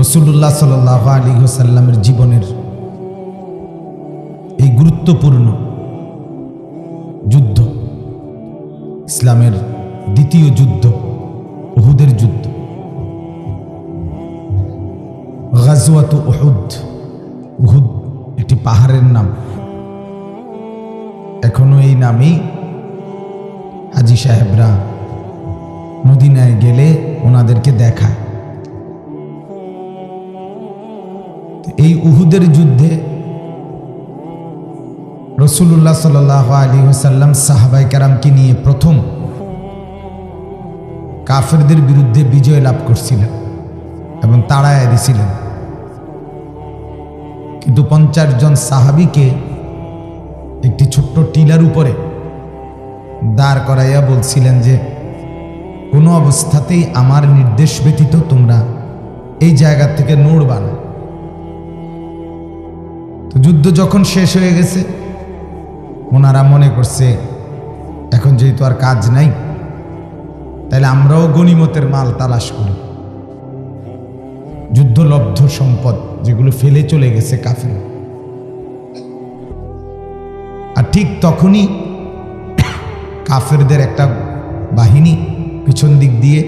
রসুল্লাহ সাল আলী সাল্লামের জীবনের এই গুরুত্বপূর্ণ যুদ্ধ, ইসলামের দ্বিতীয় যুদ্ধ, উহুদের যুদ্ধ। গাজওয়াত উহুদ উহুদ একটি পাহাড়ের নাম। এখনও এই নামেই হাজি সাহেবরা মদিনায় গেলে ওনাদেরকে দেখায়। এই উহুদের যুদ্ধে রসুল্লাহ সাল আলী ওসাল্লাম সাহাবাই কারামকে নিয়ে প্রথম কাফেরদের বিরুদ্ধে বিজয় লাভ করছিলেন এবং তাড়ায় দিছিলেন। কিন্তু পঞ্চাশ জন সাহাবিকে একটি ছোট্ট টিলার উপরে দাঁড় করাইয়া বলছিলেন যে, কোনো অবস্থাতেই আমার নির্দেশ ব্যতীত তোমরা এই জায়গা থেকে নড়বা না। যুদ্ধ যখন শেষ হয়ে গেছে, ওনারা মনে করছে, এখন যেহেতু আর কাজ নাই, তাহলে আমরাও গণিমতের মাল তালাশ করি। যুদ্ধলব্ধ সম্পদ যেগুলো ফেলে চলে গেছে কাফের। আর ঠিক তখনই কাফেরদের একটা বাহিনী পিছন দিক দিয়ে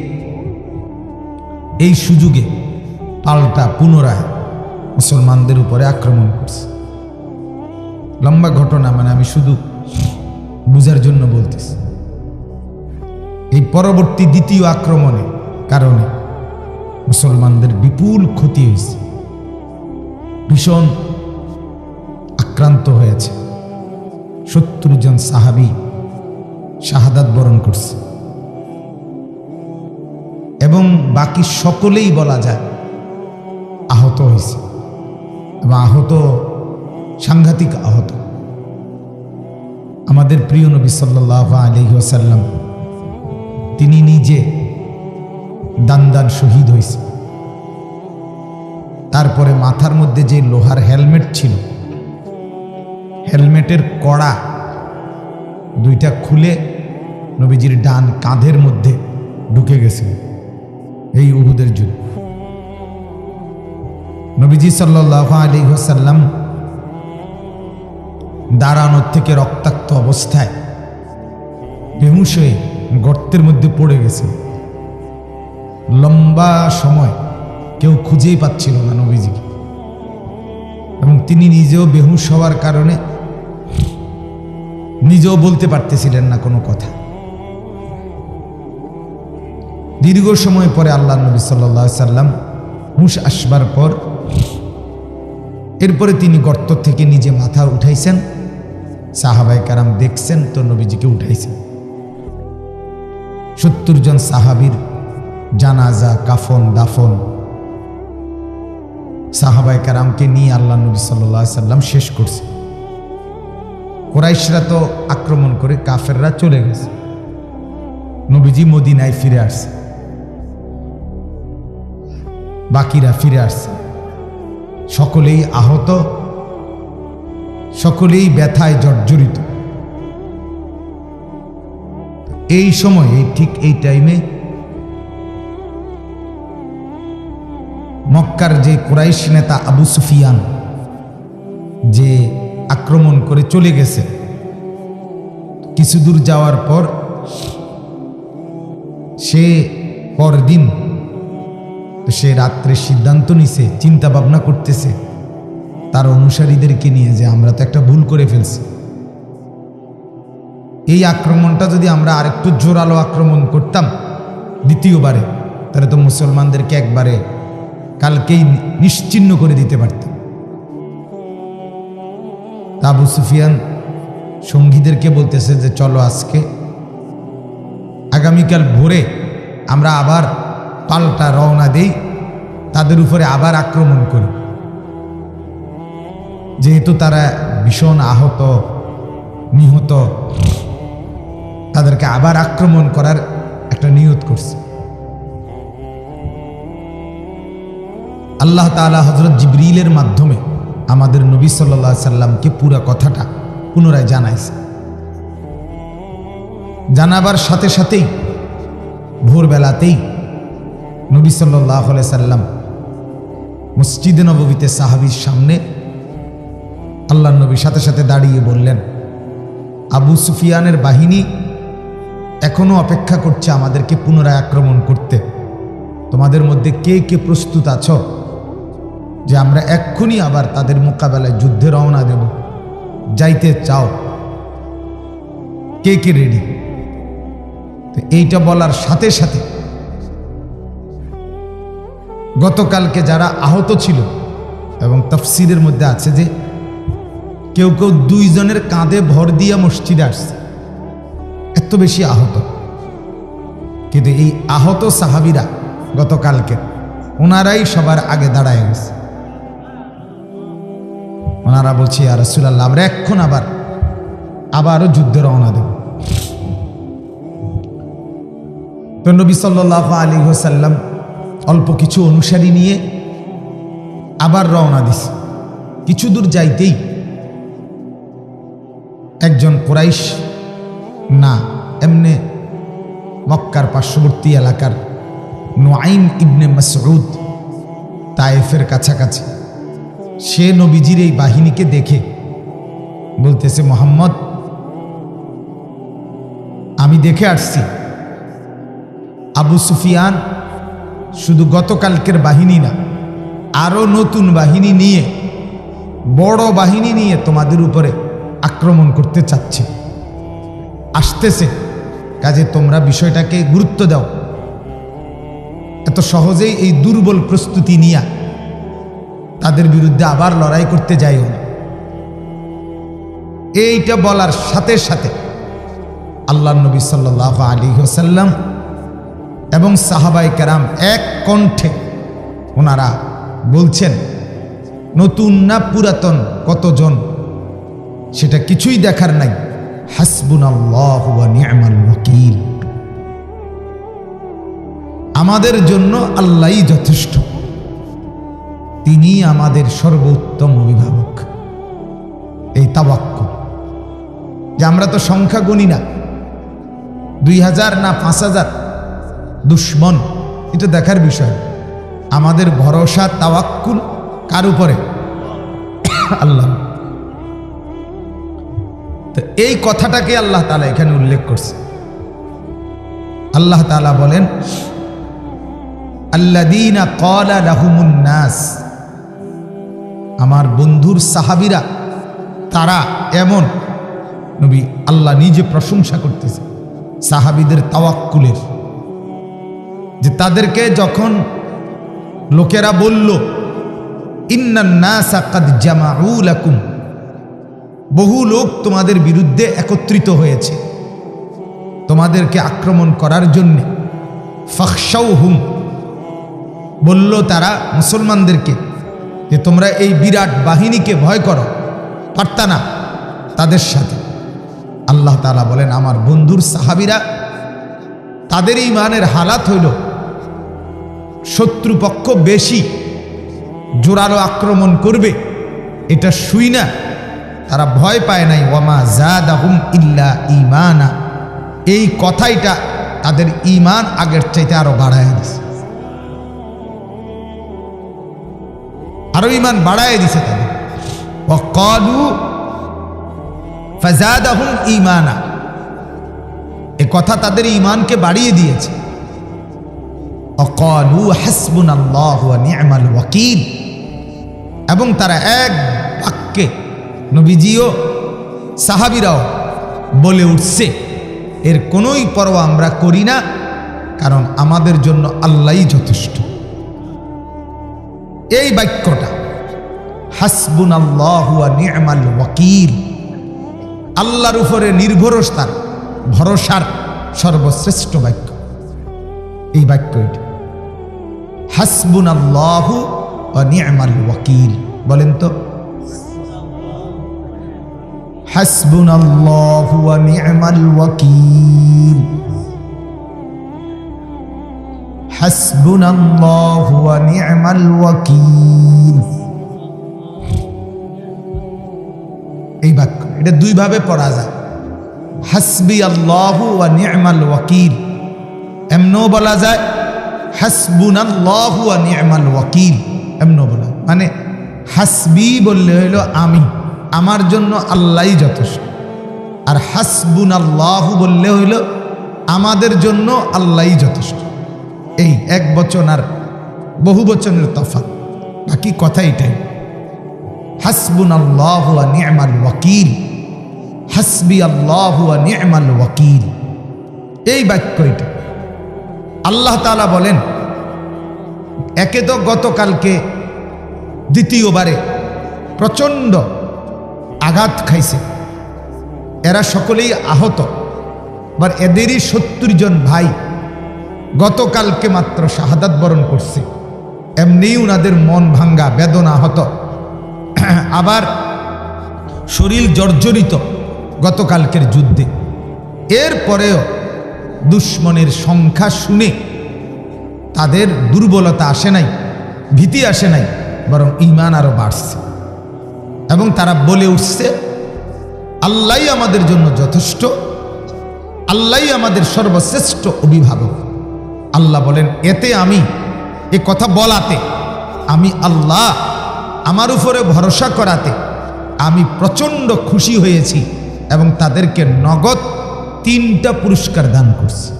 এই সুযোগে পাল্টা পুনরায় মুসলমানদের উপরে আক্রমণ করছে। লম্বা ঘটনা মানে আমি শুধু বুঝার জন্য বলতেছি। এই পরবর্তী দ্বিতীয় আক্রমণে কারণে মুসলমানদের বিপুল ক্ষতি হয়েছে। ভীষণ আক্রান্ত হয়েছে। সত্তর জন সাহাবি শাহাদাত বরণ করছে। এবং বাকি সকলেই বলা যায় আহত হয়েছে। এবং আহত সাংঘাতিক আহত। আমাদের প্রিয় নবী সাল্লাহ আলহি আসাল্লাম তিনি নিজে দান দান শহীদ হয়েছে তারপরে মাথার মধ্যে যে লোহার হেলমেট ছিল, হেলমেটের কড়া দুইটা খুলে নবীজির ডান কাঁধের মধ্যে ঢুকে গেছে এই উহুদের যুদ্ধ নবীজি সাল্লাহ আলী সাল্লাম দাঁড়ানোর থেকে রক্তাক্ত অবস্থায় বেহুশ হয়ে গর্তের মধ্যে পড়ে গেছে। লম্বা সময় কেউ খুঁজেই পাচ্ছিল না নবীজিকে। এবং তিনি নিজেও বেহুশ হওয়ার কারণে নিজেও বলতে পারতেছিলেন না কোনো কথা। দীর্ঘ সময় পরে আল্লাহ নবী সাল্লা সাল্লাম হুশ আসবার পর এরপরে তিনি গর্ত থেকে নিজে মাথা উঠাইছেন। সাহাবাই কারাম দেখছেন তো নবীজিকে উঠাইছেন। সত্তর জন সাহাবির জানাজা, কাফন, দাফন সাহাবাই কারামকে নিয়ে আল্লাহ নবী সাল্লা সাল্লাম শেষ করছে। কোরাইশরা তো আক্রমণ করে কাফেররা চলে গেছে। নবীজি মদিনায় ফিরে আসছে। বাকিরা ফিরে আসছে। সকলেই আহত সকলেই ব্যথায় জর্জরিত। এই সময়ে, ঠিক এই টাইমে মক্কার যে কুরাইশ নেতা আবু সুফিয়ান, যে আক্রমণ করে চলে গেছে, কিছু দূর যাওয়ার পর, সে পরদিন সে রাত্রে সিদ্ধান্ত নিছে চিন্তা ভাবনা করতেছে তার অনুসারীদেরকে নিয়ে যে আমরা তো একটা ভুল করে ফেলছি। এই আক্রমণটা যদি আমরা আরেকটু জোরালো আক্রমণ করতাম দ্বিতীয়বারে, তাহলে তো মুসলমানদেরকে একবারে কালকেই নিশ্চিন্ন করে দিতে পারতাম। আবু সুফিয়ান সঙ্গীদেরকে বলতেছে যে, চলো আজকে আগামীকাল ভোরে আমরা আবার পাল্টা রওনা দেই, তাদের উপরে আবার আক্রমণ করি। যেহেতু তারা ভীষণ আহত, নিহত, তাদেরকে আবার আক্রমণ করার একটা নিয়ত করছে। আল্লাহ তালা হজরত জিবরিলের মাধ্যমে আমাদের নবী সাল্লা সাল্লামকে পুরা কথাটা পুনরায় জানাইছে। জানাবার সাথে সাথেই ভোরবেলাতেই নবী সাল্লাহ সাল্লাম মসজিদে নবীতে সাহাবির সামনে আল্লাহ নবীর সাথে সাথে দাঁড়িয়ে বললেন, আবু সুফিয়ানের বাহিনী এখনও অপেক্ষা করছে আমাদেরকে পুনরায় আক্রমণ করতে। তোমাদের মধ্যে কে কে প্রস্তুত আছো যে আমরা এক্ষুনি আবার তাদের মোকাবেলায় যুদ্ধে রওনা দেব? যাইতে চাও। কে কে রেডি তো এইটা বলার সাথে সাথে গতকালকে যারা আহত ছিল এবং তফসিলের মধ্যে আছে যে কেউ কেউ দুইজনের কাঁধে ভর দিয়া মসজিদে আসছে। এত বেশি আহত। কিন্তু এই আহত সাহাবিরা গতকালকে ওনারাই সবার আগে দাঁড়ায় গেছে। ওনারা বলছি আর রসুলাল্লাহ, আমরা এখন আবার, আবারও যুদ্ধে রওনা দেব। তো নবী সাল্লাহ আলী হোসাল্লাম অল্প কিছু অনুসারী নিয়ে আবার রওনা দিছে। কিছু দূর যাইতেই একজন কোরাইশ? না, এমনি মক্কার পার্শ্ববর্তী এলাকার নোয়াইম ইবনে মাসউদ তায়েফের কাছাকাছি। সে নবীজির এই বাহিনীকে দেখে বলতেছে, মোহাম্মদ, আমি দেখে আসছি। আবু সুফিয়ান শুধু গতকালকের বাহিনী না, আরও নতুন বাহিনী নিয়ে, বড় বাহিনী নিয়ে তোমাদের উপরে আক্রমণ করতে চাচ্ছে। আসতেছে। কাজে তোমরা বিষয়টাকে গুরুত্ব দাও। এত সহজেই এই দুর্বল প্রস্তুতি নিয়ে তাদের বিরুদ্ধে আবার লড়াই করতে যাইও না। এইটা বলার সাথে সাথে আল্লাহ নবী সাল্লাহ আলী হোসাল্লাম এবং সাহাবাই কেরাম এক কণ্ঠে ওনারা বলছেন, নতুন না পুরাতন কতজন সেটা কিছুই দেখার নাই। হাসবুন আমাদের জন্য আল্লাহই যথেষ্ট। তিনি আমাদের সর্বোত্তম অভিভাবক। এই তাবাক্য যে আমরা তো সংখ্যা গুনি না। দুই হাজার না পাঁচ হাজার দুশ্মন। এটা দেখার বিষয়। আমাদের ভরসা তাওয়াক্কুল কার উপরে? আল্লাহ তো এই কথাটাকে আল্লাহ তালা এখানে উল্লেখ করছে। আল্লাহ তালা বলেন আল্লাদিনা কলা নাস। আমার বন্ধুর সাহাবিরা, তারা এমন, নবী, আল্লাহ নিজে প্রশংসা করতেছে সাহাবিদের তাওয়াক্কুলের। যে তাদেরকে যখন লোকেরা বলল ইন্নান্নাসাকুম বহু লোক তোমাদের বিরুদ্ধে একত্রিত হয়েছে। তোমাদেরকে আক্রমণ করার জন্যে। ফখসাউ হুম বলল তারা মুসলমানদেরকে যে তোমরা এই বিরাট বাহিনীকে ভয় করো পারতা না, তাদের সাথে। আল্লাহ তালা বলেন, আমার বন্ধুর সাহাবিরা, তাদের ইমানের হালাত হইল, শত্রুপক্ষ বেশি, জোরালো আক্রমণ করবে, এটা শুই না। তারা ভয় পায় নাই, ওয়ামা জাদাহুম ইল্লা ইমানা এই কথাইটা তাদের ইমান আগের চাইতে আরও বাড়ায় দিছে। আরও ইমান বাড়ায় দিছে তাদের। ইমানা এ কথা তাদের ইমানকে বাড়িয়ে দিয়েছে। অকলু হাসবুন আল্লাহ ওয়াকিল। এবং তারা এক বাক্যে নবীজিও, সাহাবিরাও বলে উঠছে, এর কোনোই পরোয়া আমরা করি না, কারণ আমাদের জন্য আল্লাহই যথেষ্ট। এই বাক্যটা হাসবুন আল্লাহ ওয়াকিল, আল্লাহর উপরে নির্ভরতার ভরসার সর্বশ্রেষ্ঠ বাক্য। এই বাক্য এটি হাসবুন আল্লাহ নিয়মাল ওয়াকিল, বলেন তো। হাসবুন আল্লাহ নিয়মাল ওয়াকিল। হাসবুন আল্লাহ নিয়মাল ওয়াকিল। এই বাক্য, এটা দুইভাবে পড়া যায়। হাসবি আল্লাহ ওয়া নিয়মাল ওয়াকিল। এমনও বলা যায়, হাসবুনাল্লাহু ওয়া নি'মাল ওয়াকিল। এমন বলা মানে হাসবি বললে হইল আমি। আমার জন্য আল্লাহই যথেষ্ট। আর হাসবুন আল্লাহু বললে হইল, আমাদের জন্য আল্লাহই যথেষ্ট। এই এক বচন আর বহু বচনের তফাৎ। বাকি কথা এটাই। হাসবুন আল্লাহ নিয়মাল ওয়াকিল। হাসবি আল্লাহ নিয়মাল ওয়াকিল। এই বাক্য এটা। আল্লাহ তালা বলেন, একে তো গতকালকে দ্বিতীয়বারে প্রচণ্ড আঘাত খাইছে। এরা সকলেই আহত। আবার এদেরই সত্তর জন ভাই গতকালকে মাত্র শাহাদাত বরণ করছে। এমনি উনাদের মন ভাঙ্গা, বেদনা হত আবার শরীর জর্জরিত গতকালকের যুদ্ধে। এরপরেও দুশ্মনের সংখ্যা শুনে তাদের দুর্বলতা আসে নাই, ভীতি আসে নাই, বরং ইমান আরও বাড়ছে। এবং তারা বলে উঠছে আল্লাহ আমাদের জন্য যথেষ্ট আল্লাহ আমাদের সর্বশ্রেষ্ঠ অভিভাবক। আল্লাহ বলেন, এতে আমি, এ কথা বলাতে, আমি আল্লাহ, আমার উপরে ভরসা করাতে, আমি প্রচণ্ড খুশি হয়েছি এবং তাদেরকে নগদ তিনটা পুরস্কার দান করছি।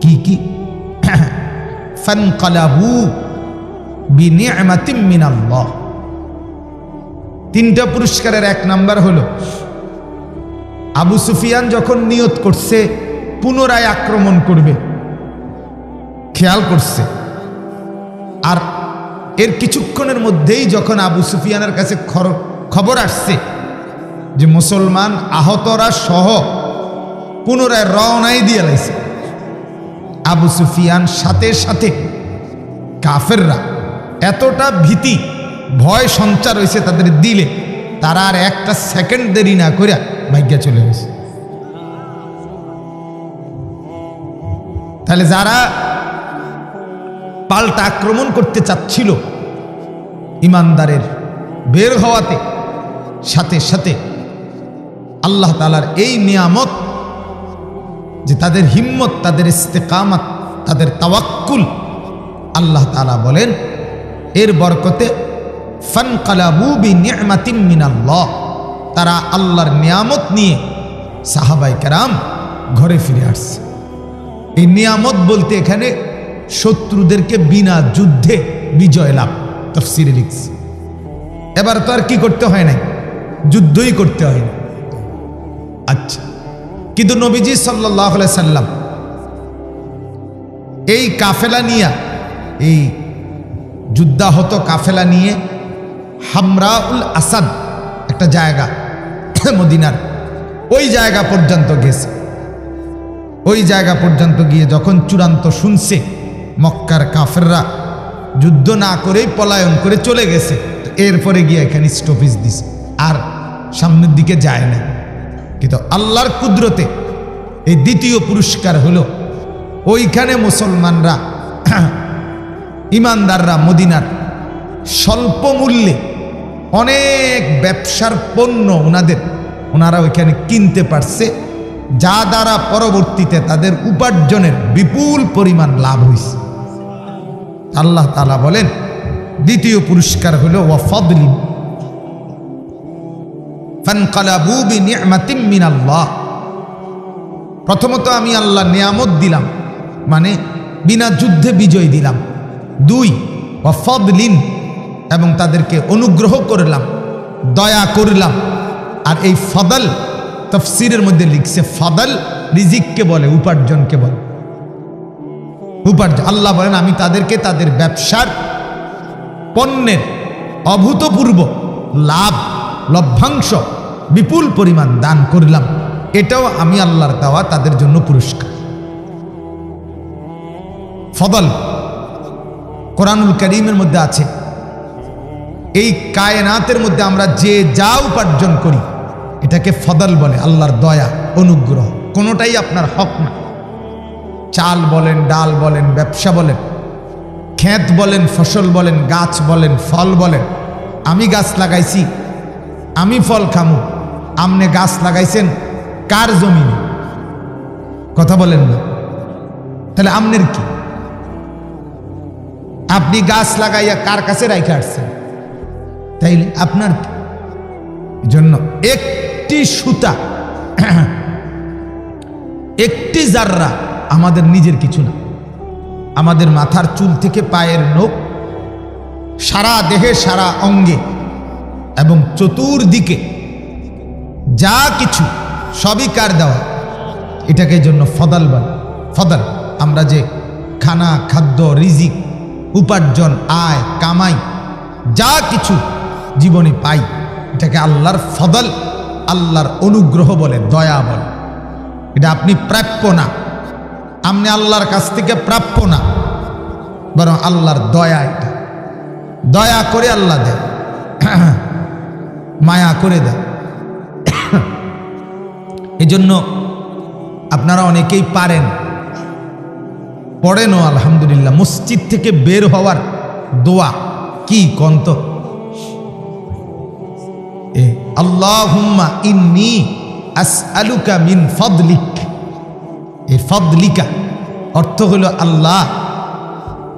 কি কি? ফানকালাবু বিনিআমাতিম মিনাল্লাহ। তিনটা পুরস্কারের এক নাম্বার হলো, আবু সুফিয়ান যখন নিয়ত করছে, পুনরায় আক্রমণ করবে, খেয়াল করছে। আর এর কিছুক্ষণের মধ্যেই যখন আবু সুফিয়ানের কাছে খবর আসছে যে মুসলমান আহতরা সহ পুনরায় রওনাই দিয়ে লাইছে, আবু সুফিয়ান সাথে সাথে কাফেররা এতটা ভীতি ভয় সঞ্চার হয়েছে তাদের দিলে। তারা আর একটা সেকেন্ড দেরি না করে ভাগ্যা চলে গেছে। তাহলে যারা পাল্টা আক্রমণ করতে চাচ্ছিল, ইমানদারের বের হওয়াতে, সাথে সাথে আল্লাহ তালার এই নিয়ামত যে তাদের হিম্মত, তাদের ইস্তেকামাত, তাদের তাওয়াক্কুল, আল্লাহ তালা বলেন, এর বরকতে তারা আল্লাহর নিয়ামত নিয়ে সাহাবাই কেরাম ঘরে ফিরে আসছে। এই নিয়ামত বলতে এখানে শত্রুদেরকে বিনা যুদ্ধে বিজয় লাভ তফসিরে লিখছে। এবার তো আর কি করতে হয় নাই, যুদ্ধই করতে হয় না আচ্ছা কিন্তু নবীজি সাল্লাহ সাল্লাম এই কাফেলা নিয়ে, এই যুদ্ধাহত কাফেলা নিয়ে হামরাউল আসাদ, একটা জায়গা, মদিনার, ওই জায়গা পর্যন্ত গেছে। ওই জায়গা পর্যন্ত গিয়ে যখন চূড়ান্ত শুনছে, মক্কার কাফেররা যুদ্ধ না করেই পলায়ন করে চলে গেছে এরপরে গিয়ে এখানে স্টপেজ দিছে, আর সামনের দিকে যায় না। কিন্তু আল্লাহর কুদরতে এই দ্বিতীয় পুরস্কার হলো, ওইখানে মুসলমানরা, ইমানদাররা মদিনার স্বল্প মূল্যে অনেক ব্যবসার পণ্য ওনাদের, ওনারা ওইখানে কিনতে পারছে, যা দ্বারা পরবর্তীতে তাদের উপার্জনের বিপুল পরিমাণ লাভ হয়েছে আল্লাহ তালা বলেন, দ্বিতীয় পুরস্কার হলো মিনাল্লাহ। প্রথমত আমি আল্লাহ নিয়ামত দিলাম মানে বিনা যুদ্ধে বিজয় দিলাম। দুই ওয়াফদলিন এবং তাদেরকে অনুগ্রহ করলাম, দয়া করলাম। আর এই ফদল তফসিরের মধ্যে লিখছে, ফদল রিজিককে বলে, উপার্জনকে বলে। উপার্জন, আল্লাহ বলেন, আমি তাদেরকে তাদের ব্যবসার পণ্যের অভূতপূর্ব লাভ, লভ্যাংশ, বিপুল পরিমাণ দান করলাম। এটাও আমি আল্লাহর দেওয়া তাদের জন্য পুরস্কার। ফদল কোরআনুল করিমের মধ্যে আছে এই কায়নাতের মধ্যে আমরা যে যা উপার্জন করি, এটাকে ফদল বলে, আল্লাহর দয়া, অনুগ্রহ। কোনোটাই আপনার হক না। চাল বলেন, ডাল বলেন, ব্যবসা বলেন, ক্ষেত বলেন, ফসল বলেন, গাছ বলেন, ফল বলেন, আমি গাছ লাগাইছি, আমি ফল খামু, আমনে গাছ লাগাইছেন, কার জমিনে? কথা বলেন না। তাহলে আমনের কি? আপনি গাছ লাগাইয়া কার কাছে রাইখে আসছেন? তাইলে আপনার জন্য একটি সুতা, একটি জাররা আমাদের নিজের কিছু না। আমাদের মাথার চুল থেকে পায়ের নখ, সারা দেহে, সারা অঙ্গে এবং চতুর্দিকে যা কিছু সবই কার দেওয়া? এটাকে জন্য ফদল বলে। ফদল, আমরা যে খানা, খাদ্য, রিজিক, উপার্জন, আয়, কামাই, যা কিছু জীবনে পাই। এটাকে আল্লাহর ফদল, আল্লাহর অনুগ্রহ বলে, দয়া বলে। এটা আপনি প্রাপ্য না। আপনি আল্লাহর কাছ থেকে প্রাপ্য না। বরং আল্লাহর দয়া এটা। দয়া করে আল্লাহ দেয় মায়া করে দেয় এজন্য আপনারা অনেকেই পারেন। পড়েনও, আলহামদুলিল্লাহ। মসজিদ থেকে বের হওয়ার দোয়া। কি, কন্ত? আল্লাহুম্মা ইন্নি আসআলুকা মিন ফদলিক। এই ফদলিকা অর্থ হলো আল্লাহ।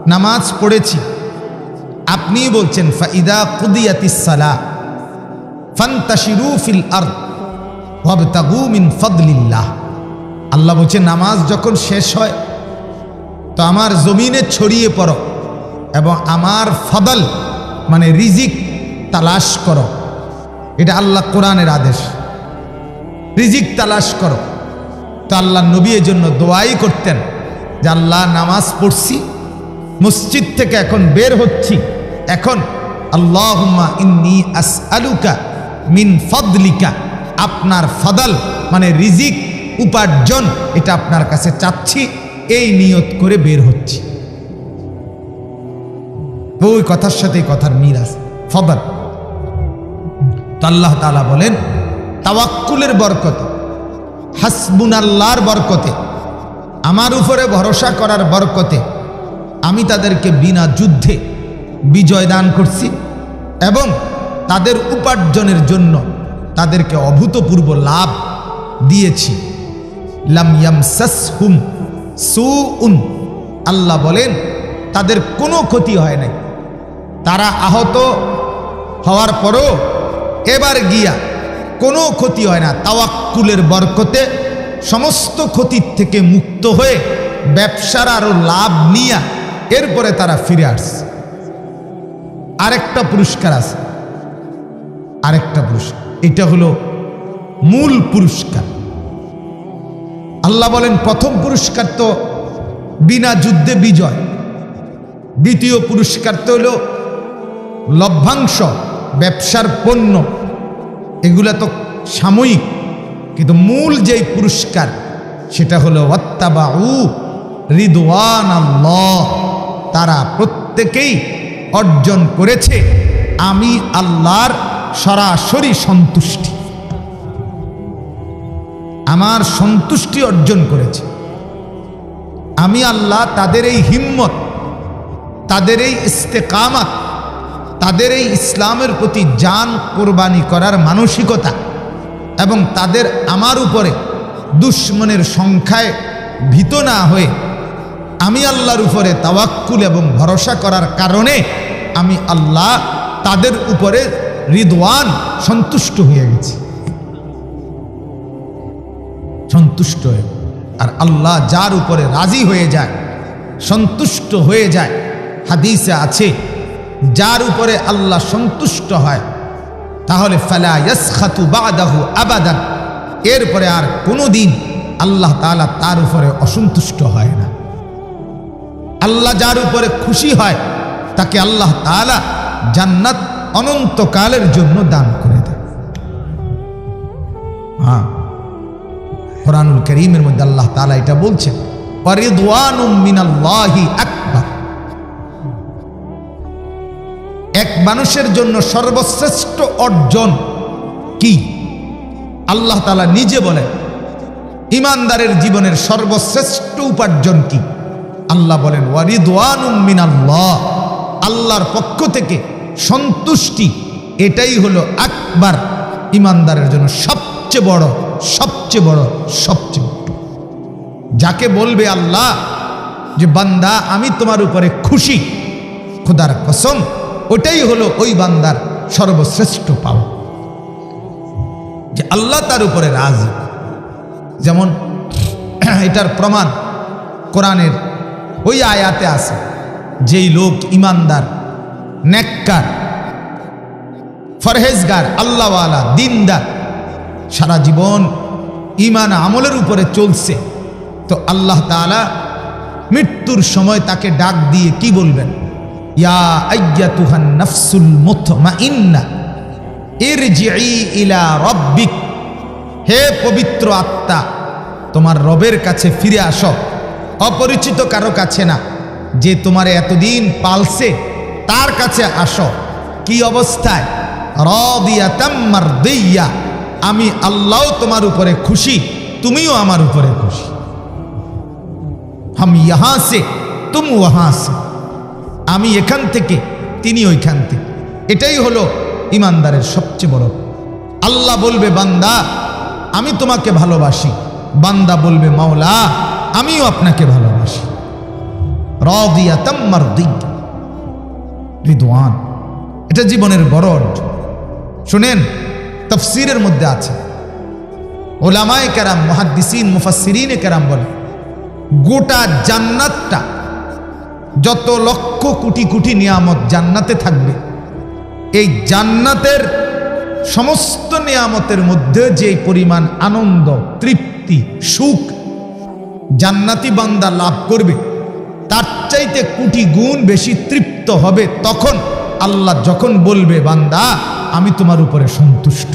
নামাজ পড়েছি। আপনি বলছেন, ফাইদা কুদিয়াতিস সালা ফান্তাশিরু ফিল আরদ ওয়াবতাগু মিন ফদলিল্লাহ। আল্লাহ বলছে নামাজ যখন শেষ হয়, তো আমার জমিনে ছড়িয়ে পড়ো এবং আমার ফদল মানে রিজিক তালাশ করো। এটা আল্লাহ কোরআনের আদেশ। রিজিক তালাশ করো। তো আল্লাহ নবী এর জন্য দোয়াই করতেন যে, আল্লাহ, নামাজ পড়ছি, মসজিদ থেকে এখন বের হচ্ছি। এখন আল্লাহুম্মা ইন্নি আসআলুকা মিন ফদলিকা। আপনার ফদল মানে রিজিক উপার্জন, এটা আপনার কাছে চাচ্ছি, এই নিয়ত করে বের হচ্ছি। ওই কথার সাথে কথার মিল আছে। ফদল। তো আল্লাহ তালা বলেন, তাওয়াক্কুলের বরকতে হাসবুন আল্লাহর বরকতে, আমার উপরে ভরসা করার বরকতে আমি তাদেরকে বিনা যুদ্ধে বিজয় দান করছি এবং তাদের উপার্জনের জন্য তাদেরকে অভূতপূর্ব লাভ দিয়েছি। লাম ইয়ামসাসহুম সুউন। আল্লাহ বলেন, তাদের কোনো ক্ষতি হয় নাই। তারা আহত হওয়ার পরও এবার গিয়া কোনো ক্ষতি হয় না, তাওয়াক্কুলের বরকতে সমস্ত ক্ষতির থেকে মুক্ত হয়ে ব্যবসার আরও লাভ নিয়া এরপরে তারা ফিরে আসছে। আরেকটা পুরস্কার আছে। আরেকটা পুরস্কার। এটা হলো মূল পুরস্কার। আল্লাহ বলেন, প্রথম পুরস্কার তো বিনা যুদ্ধে বিজয়। দ্বিতীয় পুরস্কার তো হলো লভ্যাংশ। ব্যবসার পণ্য, এগুলা তো সাময়িক, কিন্তু মূল যেই পুরস্কার, সেটা হলো ওয়াত্তাবাউ রিদওয়ান তারা প্রত্যেকেই অর্জন করেছে, আমি আল্লাহর সরাসরি সন্তুষ্টি। আমার সন্তুষ্টি অর্জন করেছে। আমি আল্লাহ তাদের এই হিম্মত, তাদের এই ইস্তেকামাত তাদের এই ইসলামের প্রতি জান কোরবানি করার মানসিকতা এবং তাদের আমার উপরে দুশ্মনের সংখ্যায় ভীত না হয়ে আমি আল্লাহর উপরে তাওয়াক্কুল এবং ভরসা করার কারণে আমি আল্লাহ তাদের উপরে রিদওয়ান সন্তুষ্ট হয়ে গেছি। সন্তুষ্ট হয়ে। আর আল্লাহ যার উপরে রাজি হয়ে যায়, সন্তুষ্ট হয়ে যায়, হাদিসে আছে যার উপরে আল্লাহ সন্তুষ্ট হয়, তাহলে ফালা বাদাহু আবাদান। এরপরে আর কোনো দিন আল্লাহ তালা তার উপরে অসন্তুষ্ট হয় না। আল্লাহ যার উপরে খুশি হয়, তাকে আল্লাহ তাআলা জান্নাত অনন্তকালের জন্য দান করে দেয় হ্যাঁ কোরআনুল করিমের মধ্যে আল্লাহ তাআলা এটা বলছেন ওয়ারিদওয়ানুম মিনাল্লাহি এক মানুষের জন্য সর্বশ্রেষ্ঠ অর্জন কি? আল্লাহ তালা নিজে বলেন, ইমানদারের জীবনের সর্বশ্রেষ্ঠ উপার্জন কি? আল্লাহ বলেন, ওয়ারিদওয়ানুম মিনাল্লাহ, আল্লাহর পক্ষ থেকে সন্তুষ্টি, এটাই হলো আকবার, ইমানদারের জন্য সবচেয়ে বড় সবচেয়ে বড় সবচেয়ে বড়। যাকে বলবে আল্লাহ যে, বান্দা, আমি তোমার উপরে খুশি, খোদার কসম ওটাই হলো ওই বান্দার সর্বশ্রেষ্ঠ পাওয়া। যে আল্লাহ তার উপরে রাজ। যেমন এটার প্রমাণ কোরআনের ওই আয়াতে আছে, যেই লোক ইমানদার, নেককার, ফরহেজগার, আল্লাহওয়ালা, দিনদার, সারা জীবন ইমান আমলের উপরে চলছে, তো আল্লাহ তাআলা মৃত্যুর সময় তাকে ডাক দিয়ে কি বলবেন? ইয়া আইয়াতুহান নাফসুল মুতমাইন্না ইরজিই ইলা রব্বিক। হে পবিত্র আত্মা, তোমার রবের কাছে ফিরে আসো। অপরিচিত কারও কাছে না, যে তোমার এতদিন পালছে, তার কাছে আসো। কি অবস্থায়? রদিয়াতাম্মার দিয়া আমি আল্লাহ তোমার উপরে খুশি, তুমিও আমার উপরে খুশি। হাম ইহা সে তুম ওহা সে আমি এখান থেকে, তিনি ওইখান থেকে। এটাই হলো ইমানদারের সবচেয়ে বড়। আল্লাহ বলবে, বান্দা, আমি তোমাকে ভালোবাসি। বান্দা বলবে, মাওলা, আমিও আপনাকে ভালোবাসি। রিদওয়ান। এটা জীবনের বড় অর্জন। শুনেন, তফসিরের মধ্যে আছে। ওলামায় কেরাম, মহাদ্দিসিন মুফাসিরিনে কেরাম বলে, গোটা জান্নাতটা যত লক্ষ কোটি কোটি নিয়ামত জান্নাতে থাকবে, এই জান্নাতের সমস্ত নিয়ামতের মধ্যে যে পরিমাণ আনন্দ, তৃপ্তি, সুখ জান্নাতি বান্দা লাভ করবে, তার চাইতে কোটি গুণ বেশি তৃপ্ত হবে তখন আল্লাহ যখন বলবে, বান্দা, আমি তোমার উপরে সন্তুষ্ট।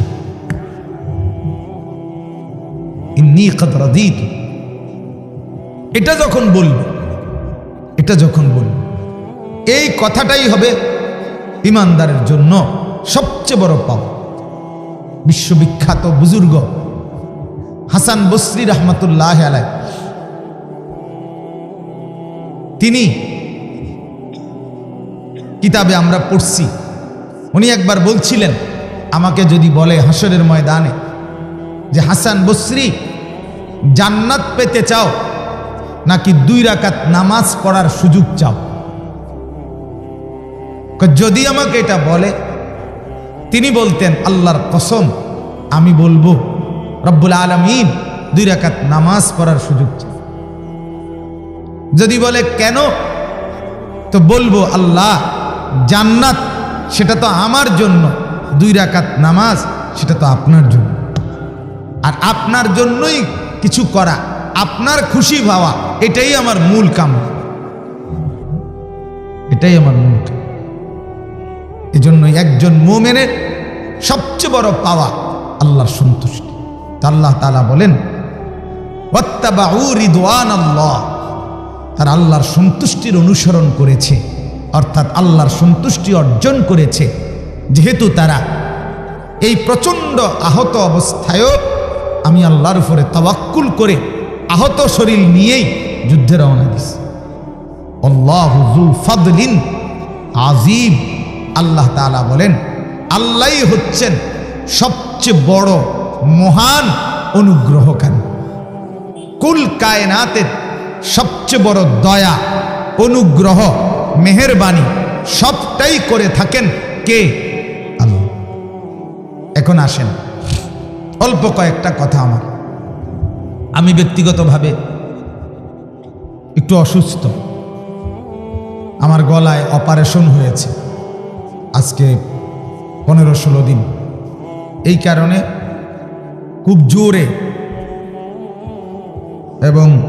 এটা যখন বলবে এটা যখন বলবে, এই কথাটাই হবে ইমানদারের জন্য সবচেয়ে বড় পাওয়া বিশ্ববিখ্যাত বুজুর্গ হাসান বসরি রহমতুল্লাহ আলাই তিনি কিতাবে আমরা পড়ছি, উনি একবার বলছিলেন, আমাকে যদি বলে হাসরের ময়দানে যে হাসান বসরি জান্নাত পেতে চাও নাকি দুই রাকাত নামাজ পড়ার সুযোগ চাও? যদি আমাকে এটা বলে, তিনি বলতেন, আল্লাহর কসম, আমি বলব, রব্বুল আলমিন দুই রাকাত নামাজ পড়ার সুযোগ চাই যদি বলে, কেন? তো বলব, আল্লাহ, জান্নাত সেটা তো আমার জন্য, দুই রাকাত নামাজ সেটা তো আপনার জন্য। আর আপনার জন্যই কিছু করা। আপনার খুশি ভাবা, এটাই আমার মূল কাম। এটাই আমার মূল কাম। এজন্য একজন মোমেনের সবচেয়ে বড় পাওয়া আল্লাহর সন্তুষ্টি। আল্লাহ তালা বলেন তারা আল্লাহর সন্তুষ্টির অনুসরণ করেছে, অর্থাৎ আল্লাহর সন্তুষ্টি অর্জন করেছে। যেহেতু তারা এই প্রচণ্ড আহত অবস্থায়ও আমি আল্লাহর উপরে তাওয়াক্কুল করে আহত শরীর নিয়েই যুদ্ধে রওনা দিস। আল্লাহু ফাদলিন আজিব আল্লাহ তাআলা বলেন, আল্লাহই হচ্ছেন সবচেয়ে বড় মহান অনুগ্রহকারী। কুল কায়নাতের সবচেয়ে বড় দয়া, অনুগ্রহ, মেহেরবানি সবটাই করে থাকেন কে? আল্লাহ। এখন আসেন। অল্প কয়েকটা কথা আমার। আমি ব্যক্তিগতভাবে একটু অসুস্থ। আমার গলায় অপারেশন হয়েছে। আজকে পনেরো ষোলো দিন। এই কারণে খুব জোরে এবং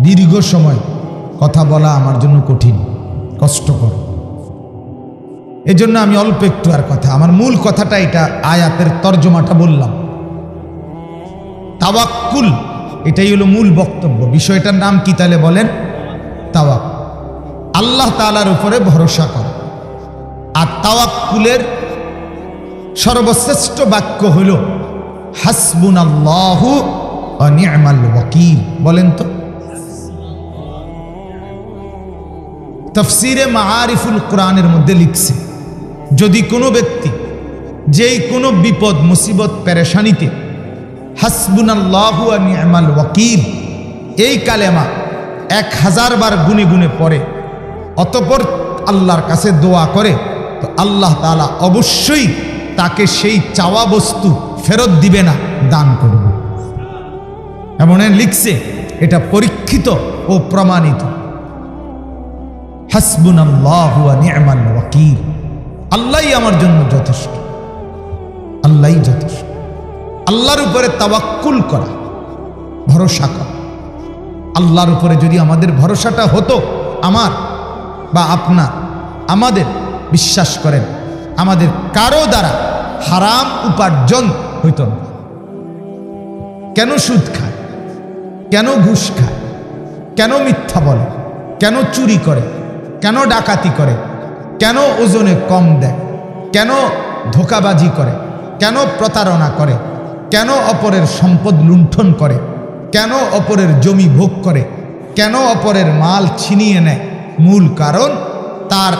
দীর্ঘ সময় কথা বলা আমার জন্য কঠিন, কষ্টকর। এই জন্য আমি অল্প একটু আর কথা। আমার মূল কথাটা এটা, আয়াতের তর্জমাটা বললাম। তাওয়াক্কুল। এটাই হলো মূল বক্তব্য। বিষয়টার নাম কি তাহলে বলেন? তাওয়াক আল্লাহ তালার উপরে ভরসা করা। আর তাওয়াক্কুলের সর্বশ্রেষ্ঠ বাক্য হল হাসবুন আল্লাহু অনিয়মাল ওয়াকিল। বলেন তো। তফসিরে মাআরিফুল কোরআনের মধ্যে লিখছে, যদি কোনো ব্যক্তি যেই কোনো বিপদ, মুসিবত, পেরেশানিতে হাসবুন আল্লাহু নিয়মাল ওয়াকিল। এই কালেমা এক হাজার বার গুনে গুনে পড়ে, অতপর আল্লাহর কাছে দোয়া করে। তো আল্লাহ তাআলা অবশ্যই তাকে সেই চাওয়া বস্তু ফেরত দিবে না, দান করবে। এমন লিখছে, এটা পরীক্ষিত ও প্রমাণিত। হাসবুন আল্লাহ নি'মাল ওয়াকিল। আল্লাহই আমার জন্য যথেষ্ট। আল্লাহই যথেষ্ট। আল্লাহর উপরে তাওয়াক্কুল করা, ভরসা করা। আল্লাহর উপরে যদি আমাদের ভরসাটা হতো, আমার বা আপনার, আমাদের বিশ্বাস করেন, আমাদের কারও দ্বারা হারাম উপার্জন হইত না। কেন সুদ খায়? কেন ঘুষ খায়? কেন মিথ্যা বলে? কেন চুরি করে? কেন ডাকাতি করে? কেন ওজনে কম দেয়? কেন ধোকাবাজি করে? কেন প্রতারণা করে? কেন অপরের সম্পদ লুণ্ঠন করে? কেন অপরের জমি ভোগ করে? কেন অপরের মাল ছিনিয়ে নেয়? মূল কারণ তার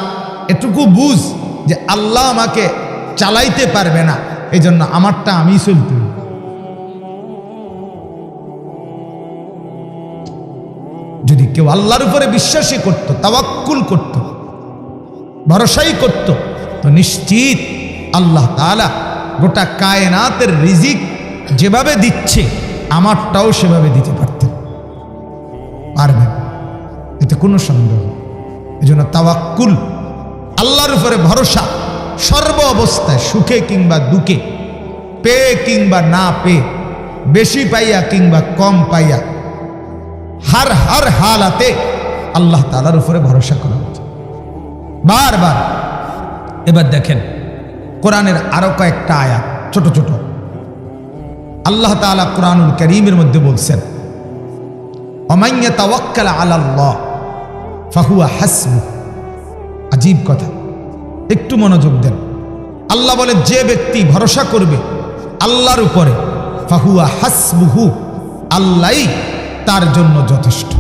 এটুকু বুঝ যে আল্লাহ আমাকে চালাইতে পারবে না। এই জন্য আমারটা আমি চলতে যদি কেউ আল্লাহর উপরে বিশ্বাসই করত, তাওয়াক্কুল করত, ভরসাই করত, তো নিশ্চিত আল্লাহ তাআলা গোটা কায়নাতের রিজিক যেভাবে দিচ্ছে, আমারটাও সেভাবে দিতে পারতেন। পারবেন। এতে কোনো সন্দেহ। এই জন্য তাওয়াক্কুল, আল্লাহর উপরে ভরসা, সর্ব অবস্থায় সুখে কিংবা দুঃখে পেয়ে কিংবা না পেয়ে বেশি পাইয়া কিংবা কম পাইয়া, হার হার হালাতে আল্লাহ তালার উপরে ভরসা করা উচিত। বারবার। এবার দেখেন, কোরআনের আরও কয়েকটা আয়াত, ছোট ছোট। আল্লাহ তালা কোরআনুল করিমের মধ্যে বলছেন অমাইয়া তাওয়াক্কাল আলাল্লাহ, ফাহুয়া হাসবু। আজীব কথা। একটু মনোযোগ দেন। আল্লাহ বলে যে ব্যক্তি ভরসা করবে আল্লাহর উপরে, ফাহুয়া হাসবুহু আল্লাহ তার জন্য যথেষ্ট।